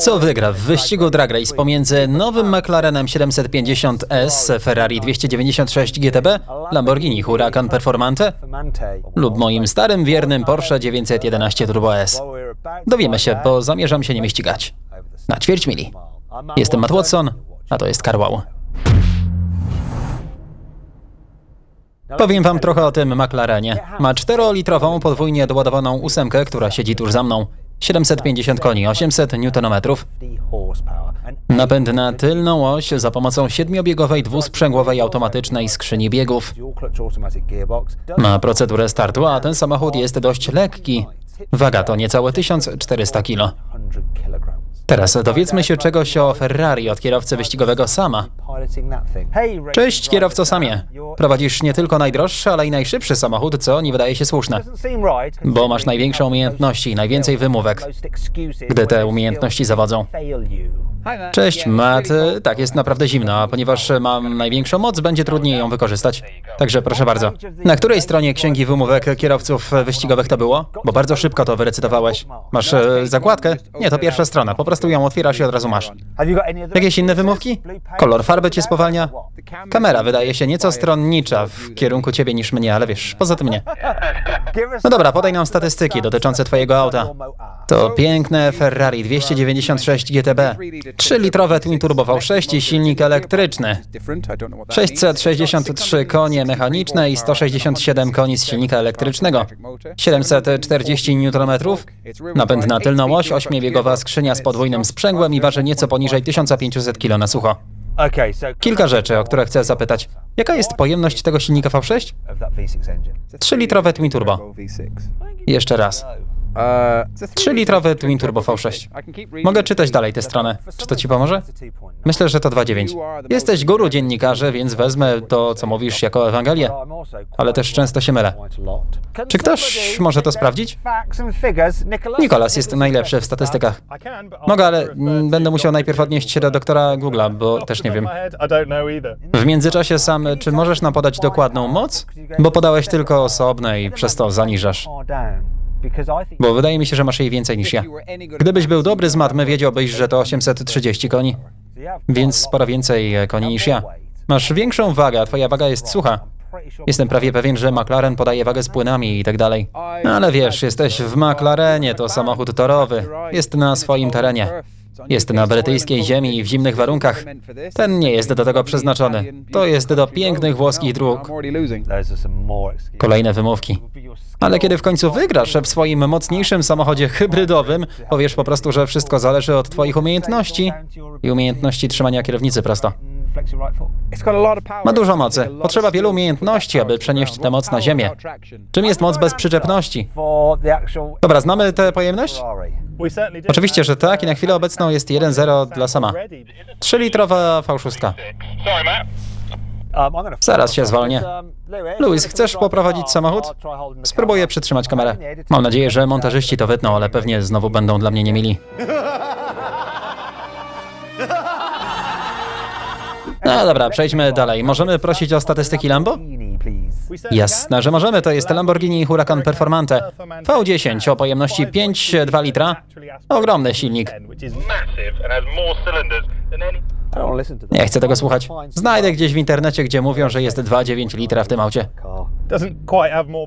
Co wygra w wyścigu Drag Race pomiędzy nowym McLarenem 750S, Ferrari 296 GTB, Lamborghini Huracan Performante lub moim starym wiernym Porsche 911 Turbo S? Dowiemy się, bo zamierzam się nimi ścigać. Na ćwierć mili. Jestem Matt Watson, a to jest Carwow. Powiem wam trochę o tym McLarenie. Ma 4-litrową podwójnie doładowaną ósemkę, która siedzi tuż za mną. 750 koni, 800 Nm. Napęd na tylną oś za pomocą siedmiobiegowej dwusprzęgłowej automatycznej skrzyni biegów. Ma procedurę startu, a ten samochód jest dość lekki. Waga to niecałe 1400 kg. Teraz dowiedzmy się czegoś o Ferrari od kierowcy wyścigowego sama. Cześć kierowco Samie. Prowadzisz nie tylko najdroższy, ale i najszybszy samochód, co nie wydaje się słuszne. Bo masz największe umiejętności, najwięcej wymówek, gdy te umiejętności zawodzą. Cześć, Matt. Tak, jest naprawdę zimno, a ponieważ mam największą moc, będzie trudniej ją wykorzystać. Także proszę bardzo. Na której stronie księgi wymówek kierowców wyścigowych to było? Bo bardzo szybko to wyrecytowałeś. Masz e, zakładkę? Nie, to pierwsza strona. Po prostu ją otwierasz i od razu masz. Jakieś inne wymówki? Kolor farby cię spowalnia? Kamera wydaje się nieco stronnicza w kierunku ciebie niż mnie, ale wiesz, poza tym nie. No dobra, podaj nam statystyki dotyczące twojego auta. To piękne Ferrari 296 GTB. 3-litrowe twin turbo V6 i silnik elektryczny. 663 konie mechaniczne i 167 koni z silnika elektrycznego. 740 Nm. Napęd na tylną oś, 8-biegowa skrzynia z podwójnym sprzęgłem i waży nieco poniżej 1500 kg na sucho. Kilka rzeczy, o które chcę zapytać. Jaka jest pojemność tego silnika V6? 3-litrowe twin turbo. Jeszcze raz. 3-litrowy twin turbo V6. Mogę czytać dalej tę stronę. Czy to ci pomoże? Myślę, że to 2.9. Jesteś guru dziennikarzy, więc wezmę to, co mówisz, jako Ewangelię. Ale też często się mylę. Czy ktoś może to sprawdzić? Nikolas jest najlepszy w statystykach. Mogę, ale będę musiał najpierw odnieść się do doktora Google'a, bo też nie wiem. W międzyczasie sam, czy możesz nam podać dokładną moc? Bo podałeś tylko osobne i przez to zaniżasz. Bo wydaje mi się, że masz jej więcej niż ja. Gdybyś był dobry z matmy, wiedziałbyś, że to 830 koni. Więc sporo więcej e, koni niż ja. Masz większą wagę, a twoja waga jest sucha. Jestem prawie pewien, że McLaren podaje wagę z płynami i tak dalej. Ale wiesz, jesteś w McLarenie, to samochód torowy. Jest na swoim terenie. Jest na brytyjskiej ziemi i w zimnych warunkach. Ten nie jest do tego przeznaczony. To jest do pięknych włoskich dróg. Kolejne wymówki. Ale kiedy w końcu wygrasz w swoim mocniejszym samochodzie hybrydowym, powiesz po prostu, że wszystko zależy od twoich umiejętności i umiejętności trzymania kierownicy prosto. Ma dużo mocy. Potrzeba wielu umiejętności, aby przenieść tę moc na ziemię. Czym jest moc bez przyczepności? Dobra, znamy tę pojemność? Oczywiście, że tak i na chwilę obecną jest 1-0 dla sama. 3-litrowa V6. Zaraz się zwolnię. Louis, chcesz poprowadzić samochód? Spróbuję przytrzymać kamerę. Mam nadzieję, że montażyści to wytną, ale pewnie znowu będą dla mnie niemili. No dobra, przejdźmy dalej. Możemy prosić o statystyki Lambo? Jasne, że możemy. To jest Lamborghini Huracan Performante. V10 o pojemności 5,2 litra. Ogromny silnik. Nie chcę tego słuchać. Znajdę gdzieś w internecie, gdzie mówią, że jest 2,9 litra w tym aucie.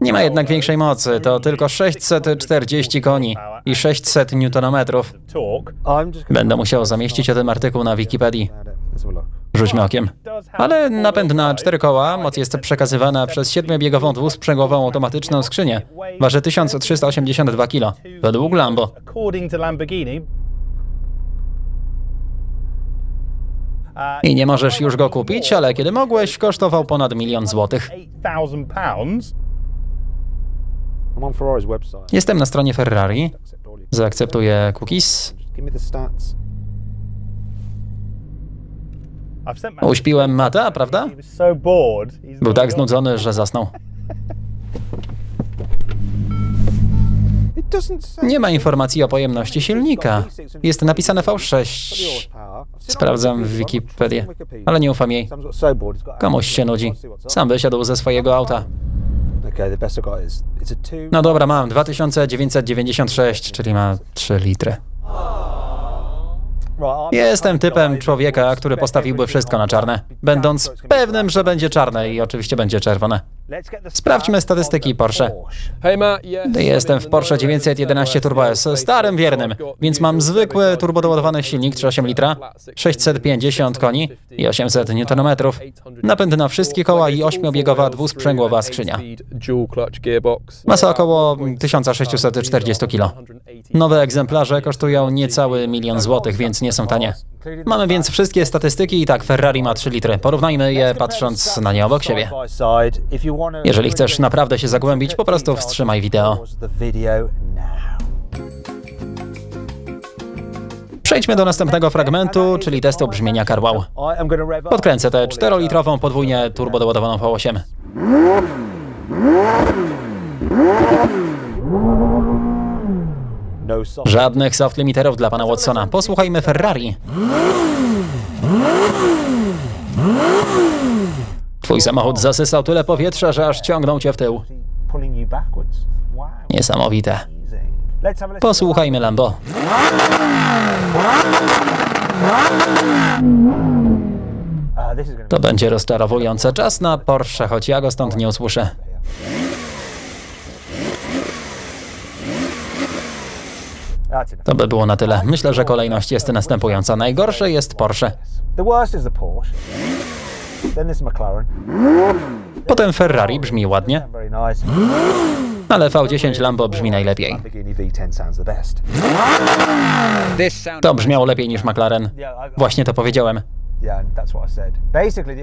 Nie ma jednak większej mocy. To tylko 640 koni i 600 Nm. Będę musiał zamieścić o tym artykuł na Wikipedii. Rzućmy okiem. Ale napęd na cztery koła, moc jest przekazywana przez siedmiobiegową dwusprzęgłową automatyczną skrzynię. Waży 1382 kg. Według Lambo. I nie możesz już go kupić, ale kiedy mogłeś, kosztował ponad milion złotych. Jestem na stronie Ferrari. Zaakceptuję cookies. Uśpiłem Mata, prawda? Był tak znudzony, że zasnął. Nie ma informacji o pojemności silnika. Jest napisane V6. Sprawdzam w Wikipedię, ale nie ufam jej. Komuś się nudzi. Sam wysiadł ze swojego auta. No dobra, mam 2996, czyli ma 3 litry. Jestem typem człowieka, który postawiłby wszystko na czarne, będąc pewnym, że będzie czarne i oczywiście będzie czerwone. Sprawdźmy statystyki Porsche. Jestem w Porsche 911 Turbo S, starym wiernym, więc mam zwykły turbodoładowany silnik 3,8 litra, 650 koni i 800 Nm, napęd na wszystkie koła i 8-biegowa dwusprzęgłowa skrzynia. Masa około 1640 kg. Nowe egzemplarze kosztują niecały milion złotych, więc nie są tanie. Mamy więc wszystkie statystyki i tak Ferrari ma 3 litry. Porównajmy je patrząc na nie obok siebie. Jeżeli chcesz naprawdę się zagłębić, po prostu wstrzymaj wideo. Przejdźmy do następnego fragmentu, czyli testu brzmienia Carwow. Podkręcę tę 4-litrową podwójnie turbodoładowaną V8. Żadnych soft limiterów dla pana Watsona. Posłuchajmy Ferrari. Twój samochód zasysał tyle powietrza, że aż ciągnął cię w tył. Niesamowite. Posłuchajmy Lambo. To będzie rozczarowujące. Czas na Porsche, choć ja go stąd nie usłyszę. To by było na tyle. Myślę, że kolejność jest następująca. Najgorsze jest Porsche, potem Ferrari brzmi ładnie, ale V10 Lambo brzmi najlepiej. Lamborghini V10 sounds the best. To brzmiało lepiej niż McLaren. Właśnie to powiedziałem.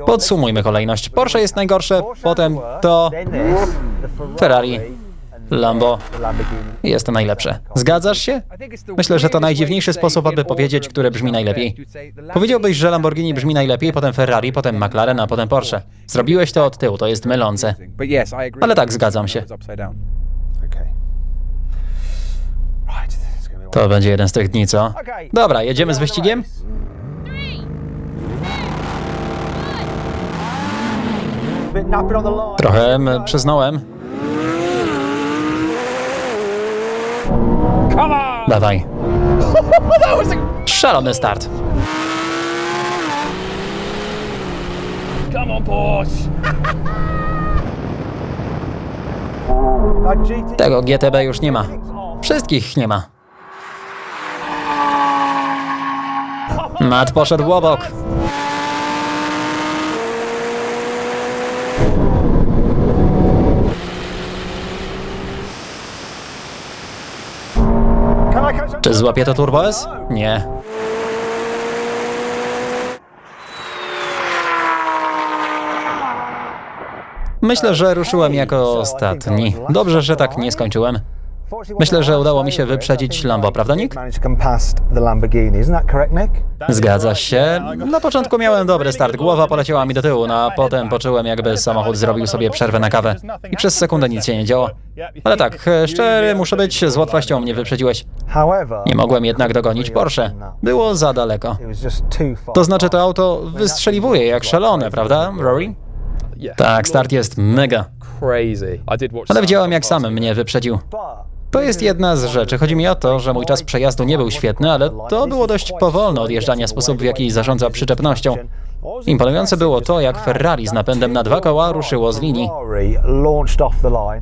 Podsumujmy kolejność. Porsche jest najgorsze, potem to Ferrari, Lambo jest najlepsze. Zgadzasz się? Myślę, że to najdziwniejszy sposób, aby powiedzieć, które brzmi najlepiej. Powiedziałbyś, że Lamborghini brzmi najlepiej, potem Ferrari, potem McLaren, a potem Porsche. Zrobiłeś to od tyłu, to jest mylące. Ale tak, zgadzam się. To będzie jeden z tych dni, co? Dobra, jedziemy z wyścigiem? Trochę przyznałem. Dawaj. Szalony start. Come on, Porsche. Tego GTB już nie ma. Wszystkich nie ma. Matt poszedł obok. Can I catch up? Czy złapie to Turbo S? Nie. Myślę, że ruszyłem jako ostatni. Dobrze, że tak nie skończyłem. Myślę, że udało mi się wyprzedzić Lambo, prawda, Nick? Zgadza się. Na początku miałem dobry start, głowa poleciała mi do tyłu, no a potem poczułem jakby samochód zrobił sobie przerwę na kawę i przez sekundę nic się nie działo. Ale tak, szczery muszę być, z łatwością mnie wyprzedziłeś. Nie mogłem jednak dogonić Porsche. Było za daleko. To znaczy to auto wystrzeliwuje jak szalone, prawda, Rory? Tak, start jest mega. Ale widziałem jak sam mnie wyprzedził. To jest jedna z rzeczy. Chodzi mi o to, że mój czas przejazdu nie był świetny, ale to było dość powolne odjeżdżanie, sposób w jaki zarządza przyczepnością. Imponujące było to, jak Ferrari z napędem na dwa koła ruszyło z linii.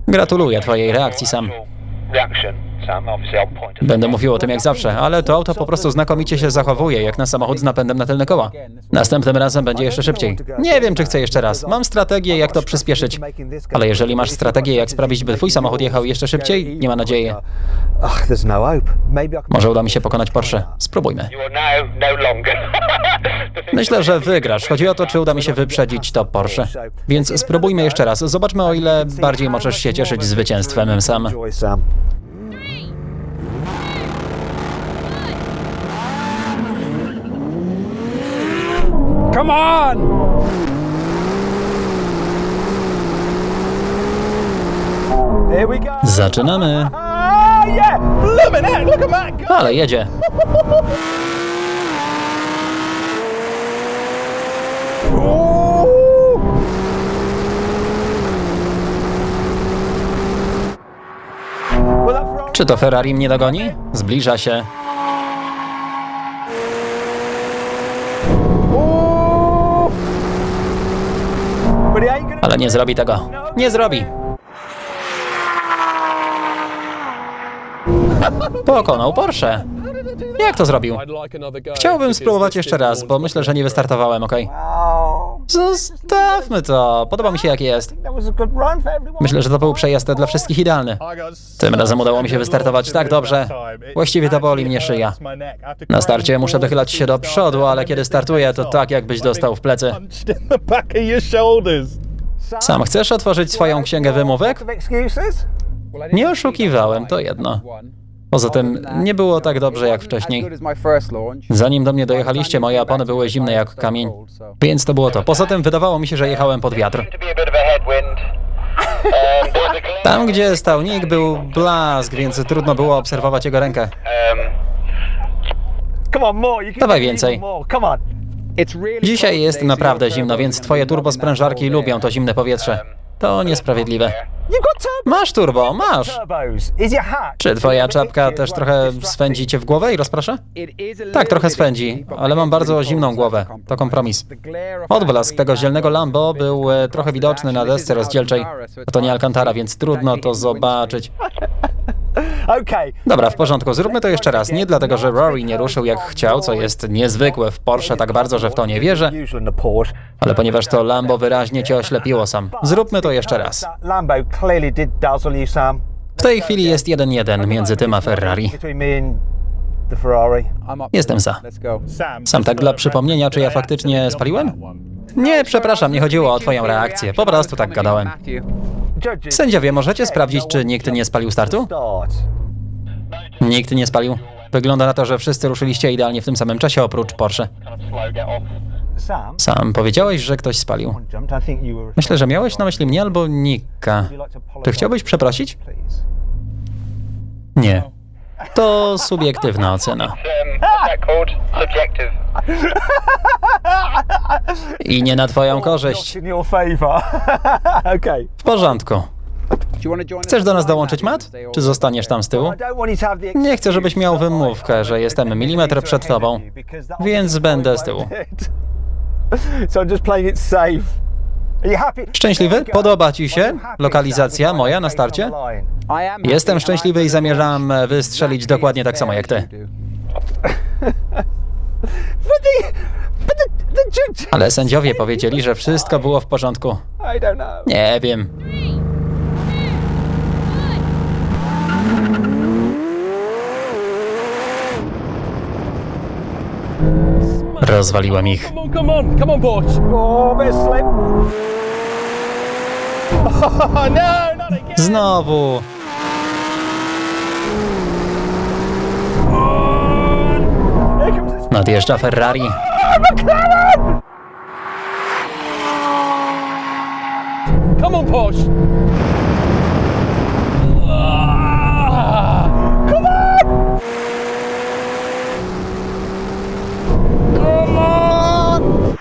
Gratuluję Twojej reakcji, Sam. Będę mówił o tym jak zawsze, ale to auto po prostu znakomicie się zachowuje, jak na samochód z napędem na tylne koła. Następnym razem będzie jeszcze szybciej. Nie wiem, czy chcę jeszcze raz. Mam strategię, jak to przyspieszyć. Ale jeżeli masz strategię, jak sprawić, by Twój samochód jechał jeszcze szybciej, nie ma nadziei. No hope. Maybe I can... Może uda mi się pokonać Porsche. Spróbujmy. no Myślę, że wygrasz. Chodzi o to, czy uda mi się wyprzedzić to Porsche. Więc spróbujmy jeszcze raz. Zobaczmy, o ile bardziej możesz się cieszyć zwycięstwem, Sam. Come on! Here we go. Zaczynamy. Ah! Ale jedzie. Czy to Ferrari mnie dogoni? Zbliża się. Ale nie zrobi tego. Nie zrobi. Pokonał Porsche. Jak to zrobił? Chciałbym spróbować jeszcze raz, bo myślę, że nie wystartowałem? Oh, Zostawmy to. Podoba mi się jak jest. Myślę, że to był przejazd dla wszystkich idealny. Tym razem udało mi się wystartować tak dobrze. Właściwie to boli mnie szyja. Na starcie muszę dochylać się do przodu, ale kiedy startuję, to tak jakbyś dostał w plecy. Sam chcesz otworzyć swoją księgę wymówek? Nie oszukiwałem, to jedno. Poza tym nie było tak dobrze jak wcześniej. Zanim do mnie dojechaliście, moje opony były zimne jak kamień. Więc to było to. Poza tym wydawało mi się, że jechałem pod wiatr. Tam, gdzie stał Nick, był blask, więc trudno było obserwować jego rękę. Dawaj więcej. Dzisiaj jest naprawdę zimno, więc twoje turbosprężarki lubią to zimne powietrze. To niesprawiedliwe. Masz turbo, masz! Czy twoja czapka też trochę swędzi cię w głowę i rozprasza? Tak, trochę swędzi, ale mam bardzo zimną głowę. To kompromis. Odblask tego zielnego Lambo był e, trochę widoczny na desce rozdzielczej. To nie Alcantara, więc trudno to zobaczyć. Okay. Dobra, w porządku, zróbmy to jeszcze raz. Nie dlatego, że Rory nie ruszył jak chciał, co jest niezwykłe w Porsche tak bardzo, że w to nie wierzę, ale ponieważ to Lambo wyraźnie cię oślepiło sam. Zróbmy to jeszcze raz. W tej chwili jest 1-1 między tym a Ferrari. Jestem za. Sam tak dla przypomnienia, czy ja faktycznie spaliłem? Nie, przepraszam, nie chodziło o twoją reakcję. Po prostu tak gadałem. Sędziowie, możecie sprawdzić, czy nikt nie spalił startu? Start. Nikt nie spalił. Wygląda na to, że wszyscy ruszyliście idealnie w tym samym czasie, oprócz Porsche. Sam. Powiedziałeś, że ktoś spalił. Myślę, że miałeś na myśli mnie albo Nika. Czy chciałbyś przeprosić? Nie. To subiektywna ocena. What's that called? Subjective. I nie na twoją korzyść. In your favour. okay. W porządku. Chcesz do nas dołączyć, Matt? Czy zostaniesz tam z tyłu? Nie chcę, żebyś miał wymówkę, że jestem milimetr przed tobą. Więc będę z tyłu. Szczęśliwy? Podoba ci się lokalizacja moja na starcie? Jestem szczęśliwy i zamierzam e, wystrzelić dokładnie tak samo jak ty. But the, but the, the judge. Ale sędziowie powiedzieli, że wszystko było w porządku. I don't know. Nie wiem. Rozwaliłem ich. Come Nadjeżdża Ferrari. Come on, Porsche. Come on! Come on!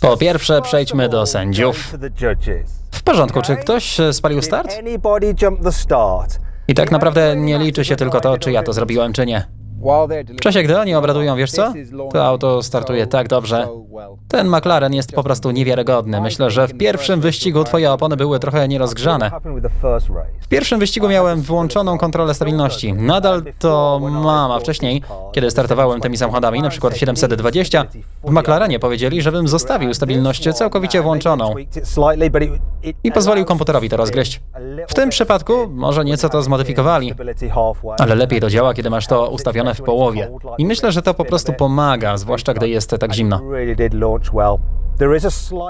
Po pierwsze, przejdźmy do sędziów. W porządku, czy ktoś e, spalił start? I tak naprawdę nie liczy się tylko to, czy ja to zrobiłem, czy nie. W czasie, gdy oni obradują, wiesz co? To auto startuje tak dobrze. Ten McLaren jest po prostu niewiarygodny. Myślę, że w pierwszym wyścigu twoje opony były trochę nierozgrzane. W pierwszym wyścigu miałem włączoną kontrolę stabilności. Nadal to mam, a wcześniej, kiedy startowałem tymi samochodami, na przykład w 720, w McLarenie powiedzieli, żebym zostawił stabilność całkowicie włączoną i pozwolił komputerowi to rozgryźć. W tym przypadku może nieco to zmodyfikowali, ale lepiej to działa, kiedy masz to ustawione w połowie. I myślę, że to po prostu pomaga, zwłaszcza gdy jest tak zimno.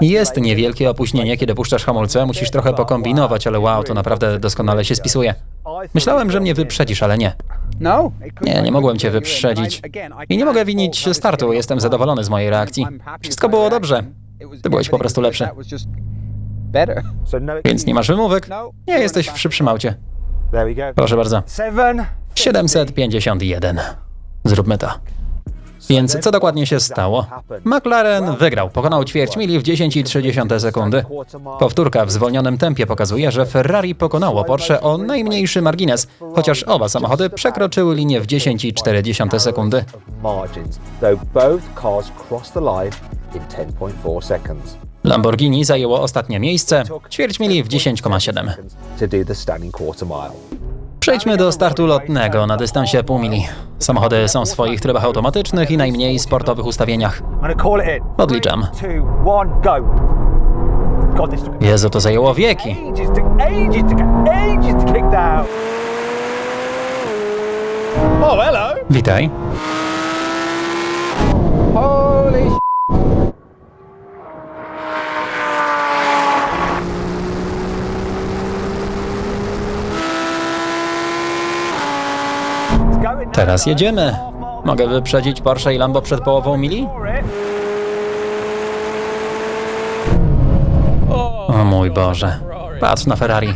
Jest niewielkie opóźnienie, kiedy puszczasz hamulce, musisz trochę pokombinować, ale wow, to naprawdę doskonale się spisuje. Myślałem, że mnie wyprzedzisz, ale nie. Nie, nie mogłem cię wyprzedzić. I nie mogę winić startu, jestem zadowolony z mojej reakcji. Wszystko było dobrze. Ty byłeś po prostu lepszy. Więc nie masz wymówek? Nie, jesteś w szybszym aucie. Proszę bardzo. 751. Zróbmy to. Więc co dokładnie się stało? McLaren wygrał, pokonał ćwierć mili w 10,3 sekundy. Powtórka w zwolnionym tempie pokazuje, że Ferrari pokonało Porsche o najmniejszy margines, chociaż oba samochody przekroczyły linię w 10,4 sekundy. Margins, though both cars crossed the line in 10.4 seconds. Lamborghini zajęło ostatnie miejsce, ćwierć mili w 10,7. Przejdźmy do startu lotnego na dystansie pół mili. Samochody są w swoich trybach automatycznych i najmniej sportowych ustawieniach. Odliczam. Jezu, to zajęło wieki. ages Teraz jedziemy. Mogę wyprzedzić Porsche i Lambo przed połową mili? O mój Boże. Patrz na Ferrari.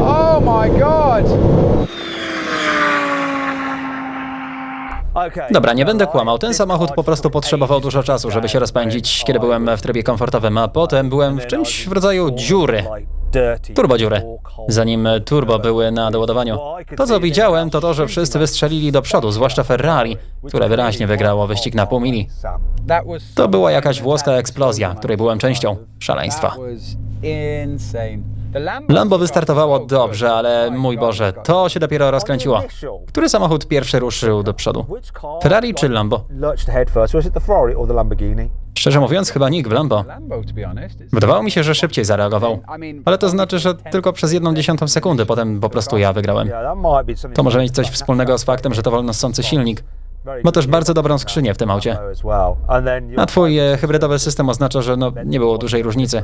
Oh my god. Okay. Dobra, nie będę kłamał. Ten samochód po prostu potrzebował dużo czasu, żeby się rozpędzić, kiedy byłem w trybie komfortowym, a potem byłem w czymś w rodzaju dziury. Turbodziury. Zanim turbo były na doładowaniu. To co widziałem, to to, że wszyscy wystrzelili do przodu, zwłaszcza Ferrari, które wyraźnie wygrało wyścig na pół mili. To była jakaś włoska eksplozja, której byłem częścią. Szaleństwa. Lambo, wystartowało dobrze, ale mój Boże, to się dopiero rozkręciło. Który samochód pierwszy ruszył do przodu? Ferrari czy Lambo? Szczerze mówiąc, chyba nikt w Lambo. Wydawało mi się, że szybciej zareagował. Ale to znaczy, że tylko przez jedną dziesiątą sekundy, potem po prostu ja wygrałem. To może mieć coś wspólnego z faktem, że to wolno ssący silnik. Ma też bardzo dobrą skrzynię w tym aucie. A twój e, hybrydowy system oznacza, że no, nie było dużej różnicy.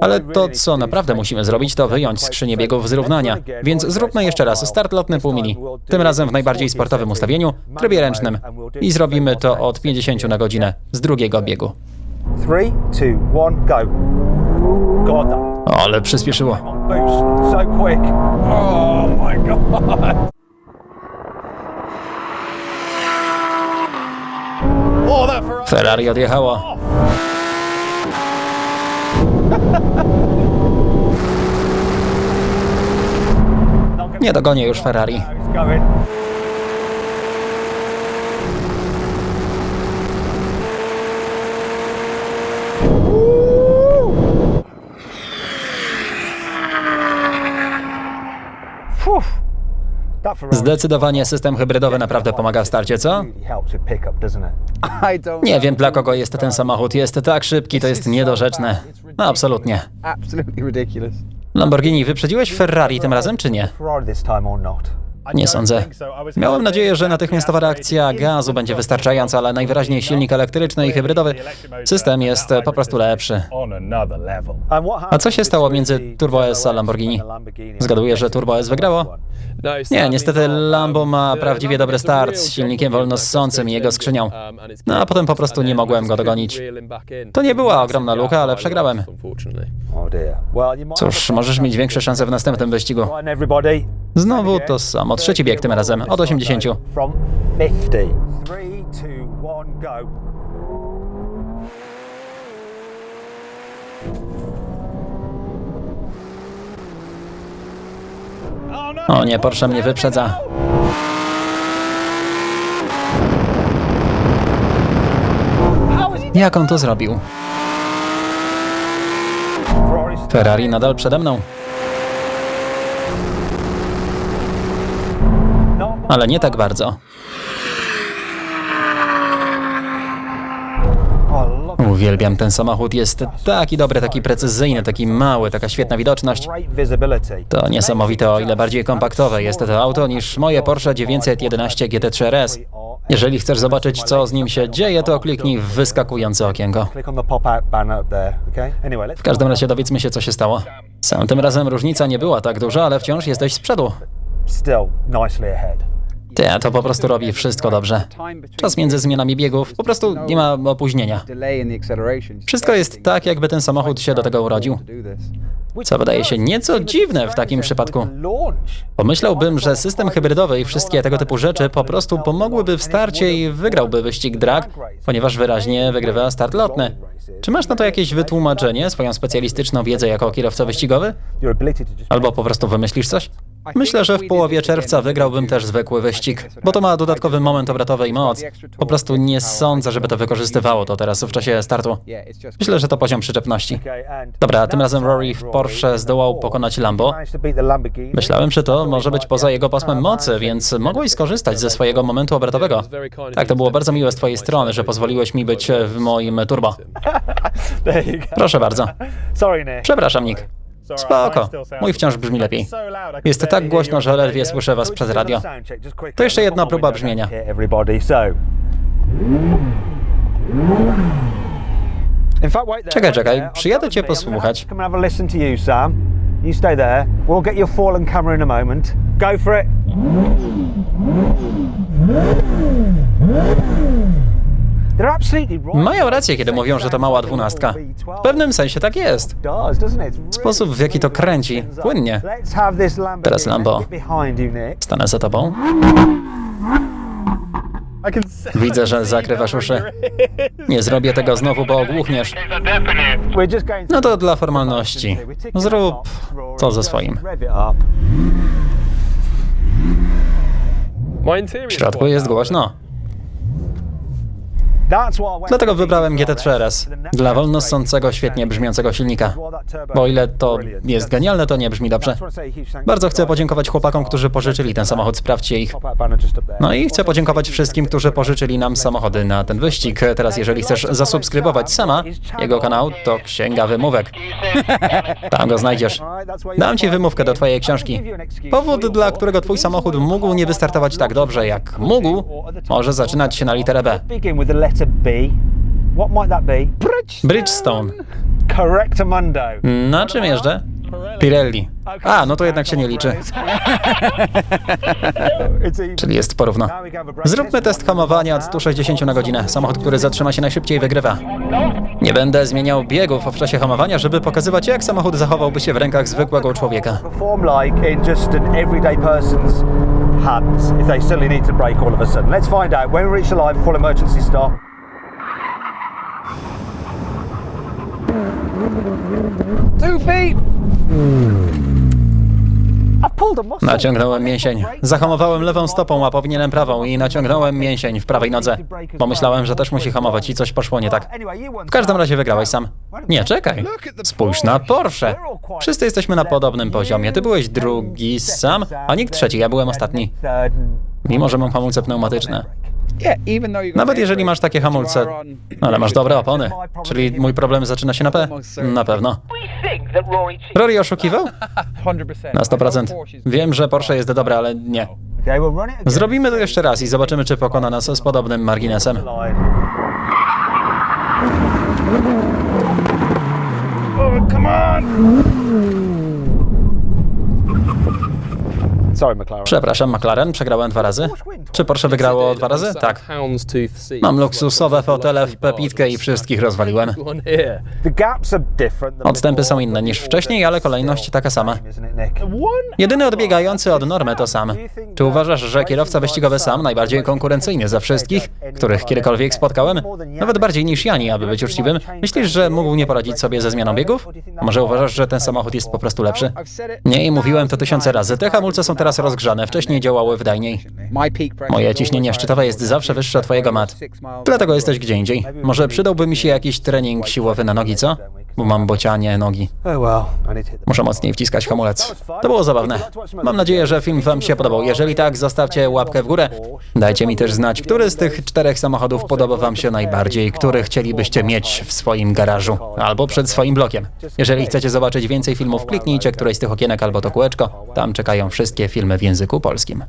Ale to, co naprawdę musimy zrobić, to wyjąć skrzynię biegów z równania. Więc zróbmy jeszcze raz start lotny pół mili. Tym razem w najbardziej sportowym ustawieniu, trybie ręcznym. I zrobimy to od 50 na godzinę z drugiego biegu. Three, two, one, go. Ale przyspieszyło. boost so quick. Oh my god. Oh, that Ferrari. Odjechało. Nie dogonię już Ferrari. It's going. Phew. That Ferrari Zdecydowanie system hybrydowy naprawdę pomaga w starcie, co? Nie wiem dla kogo jest ten samochód. Jest tak szybki, to jest niedorzeczne. No absolutnie. Lamborghini, wyprzedziłeś Ferrari tym razem, czy nie? Nie sądzę. Miałem nadzieję, że natychmiastowa reakcja gazu będzie wystarczająca, ale najwyraźniej silnik elektryczny i hybrydowy system jest po prostu lepszy. A co się stało między Turbo S a Lamborghini? Zgaduję, że Turbo S wygrało? Nie, niestety Lambo ma prawdziwie dobry start z silnikiem wolnossącym i jego skrzynią. No a potem po prostu nie mogłem go dogonić. To nie była ogromna luka, ale przegrałem. Cóż, możesz mieć większe szanse w następnym wyścigu. Znowu to samo. Trzeci bieg tym razem, od 80. From 50. Three, two, one, go. O nie, Porsche mnie wyprzedza. Jak on to zrobił? Ferrari nadal przede mną, ale nie tak bardzo. Uwielbiam ten samochód, jest taki dobry, taki precyzyjny, taki mały, taka świetna widoczność. To niesamowite, o ile bardziej kompaktowe jest to auto niż moje Porsche 911 GT3 RS. Jeżeli chcesz zobaczyć, co z nim się dzieje, to kliknij w wyskakujące okienko. W każdym razie dowiedzmy się, co się stało. Sam tym razem różnica nie była tak duża, ale wciąż jesteś z przodu. Te, to po prostu robi wszystko dobrze. Czas między zmianami biegów, po prostu nie ma opóźnienia. Wszystko jest tak, jakby ten samochód się do tego urodził. Co wydaje się nieco dziwne w takim przypadku. Pomyślałbym, że system hybrydowy i wszystkie tego typu rzeczy po prostu pomogłyby w starcie i wygrałby wyścig drag, ponieważ wyraźnie wygrywa start lotny. Czy masz na to jakieś wytłumaczenie, swoją specjalistyczną wiedzę jako kierowca wyścigowy? Albo po prostu wymyślisz coś? Myślę, że w połowie czerwca wygrałbym też zwykły wyścig, bo to ma dodatkowy moment obrotowy i moc. Po prostu nie sądzę, żeby to wykorzystywało to teraz w czasie startu. Myślę, że to poziom przyczepności. Dobra, tym razem Rory w Porsche zdołał pokonać Lambo. Myślałem, że to może być poza jego pasmem mocy, więc mogłeś skorzystać ze swojego momentu obrotowego. Tak, to było bardzo miłe z twojej strony, że pozwoliłeś mi być w moim turbo. Proszę bardzo. Przepraszam, Nick. Spoko. Mój wciąż brzmi lepiej. Jest tak głośno, że ledwie słyszę was przez radio. To jeszcze jedna próba brzmienia. Czekaj, czekaj, przyjadę cię posłuchać. Come and have a listen to you, Sam. You stay there. We'll get your fallen camera in a moment. Go for it. Mają rację, kiedy mówią, że to mała dwunastka. W pewnym sensie tak jest. Sposób, w jaki to kręci, płynnie. Teraz Lambo. Stanę za tobą. Widzę, że zakrywasz uszy. Nie zrobię tego znowu, bo ogłuchniesz. No to dla formalności. Zrób to ze swoim. W środku jest głośno. Dlatego wybrałem the GT3 RS dla wolno ssącego, świetnie brzmiącego silnika. Bo ile to jest genialne, to nie brzmi dobrze. Bardzo chcę podziękować chłopakom, którzy pożyczyli ten samochód, sprawdźcie ich. No i chcę podziękować wszystkim, którzy pożyczyli nam samochody na ten wyścig. Teraz jeżeli chcesz zasubskrybować sama jego kanał, to Księga Wymówek. Tam go znajdziesz. Dam ci wymówkę do twojej książki. Powód, dla którego twój samochód mógł nie wystartować tak dobrze, jak mógł, może zaczynać się na literę B. Letter B. What might that be? Bridgestone. Correct, Mundo. Na czym jeżdżę? Pirelli. A, no to jednak się nie liczy. Czyli jest porówno. Zróbmy test hamowania od 160 na godzinę. Samochód, który zatrzyma się najszybciej, wygrywa. Nie będę zmieniał biegów w czasie hamowania, żeby pokazywać, jak samochód zachowałby się w rękach zwykłego człowieka. Perform like in just an everyday person's hands if they suddenly need to brake all of a sudden. Let's find out. When we reach the line, full emergency stop. Naciągnąłem mięsień. Zahamowałem lewą stopą, a powinienem prawą i naciągnąłem mięsień w prawej nodze. Pomyślałem, że też musi hamować i coś poszło nie tak. W każdym razie wygrałeś sam. Nie, czekaj. Spójrz na Porsche. Wszyscy jesteśmy na podobnym poziomie. Ty byłeś drugi sam, a nikt trzeci, ja byłem ostatni. Mimo, że mam hamulce pneumatyczne. Nawet jeżeli masz takie hamulce, ale masz dobre opony. Czyli mój problem zaczyna się na P? Na pewno. Rory oszukiwał? 100%. Na 100%. Wiem, że Porsche jest dobre, ale nie. Zrobimy to jeszcze raz i zobaczymy, czy pokona nas z podobnym marginesem. Oh, come on! Sorry, McLaren. Przepraszam, McLaren, przegrałem dwa razy. Czy Porsche wygrało dwa razy? Tak. Mam luksusowe fotele w pepitkę i wszystkich rozwaliłem. Odstępy są inne niż wcześniej, ale kolejność taka sama. Jedyny odbiegający od normy to sam. Czy uważasz, że kierowca wyścigowy sam najbardziej konkurencyjny ze wszystkich, których kiedykolwiek spotkałem? Nawet bardziej niż Jani, aby być uczciwym. Myślisz, że mógł nie poradzić sobie ze zmianą biegów? Może uważasz, że ten samochód jest po prostu lepszy? Nie, mówiłem to tysiące razy. Te hamulce są teraz rozgrzane, wcześniej działały wydajniej. Moje ciśnienie szczytowe jest zawsze wyższe od twojego mat. Dlatego jesteś gdzie indziej. Może przydałby mi się jakiś trening siłowy na nogi, co? Bo mam bocianie nogi. Oh Muszę mocniej wciskać hamulec. To było zabawne. Mam nadzieję, że film Wam się podobał. Jeżeli tak, zostawcie łapkę w górę. Dajcie mi też znać, który z tych czterech samochodów podoba Wam się najbardziej, który chcielibyście mieć w swoim garażu albo przed swoim blokiem. Jeżeli chcecie zobaczyć więcej filmów, kliknijcie któreś z tych okienek albo to kółeczko. Tam czekają wszystkie filmy w języku polskim.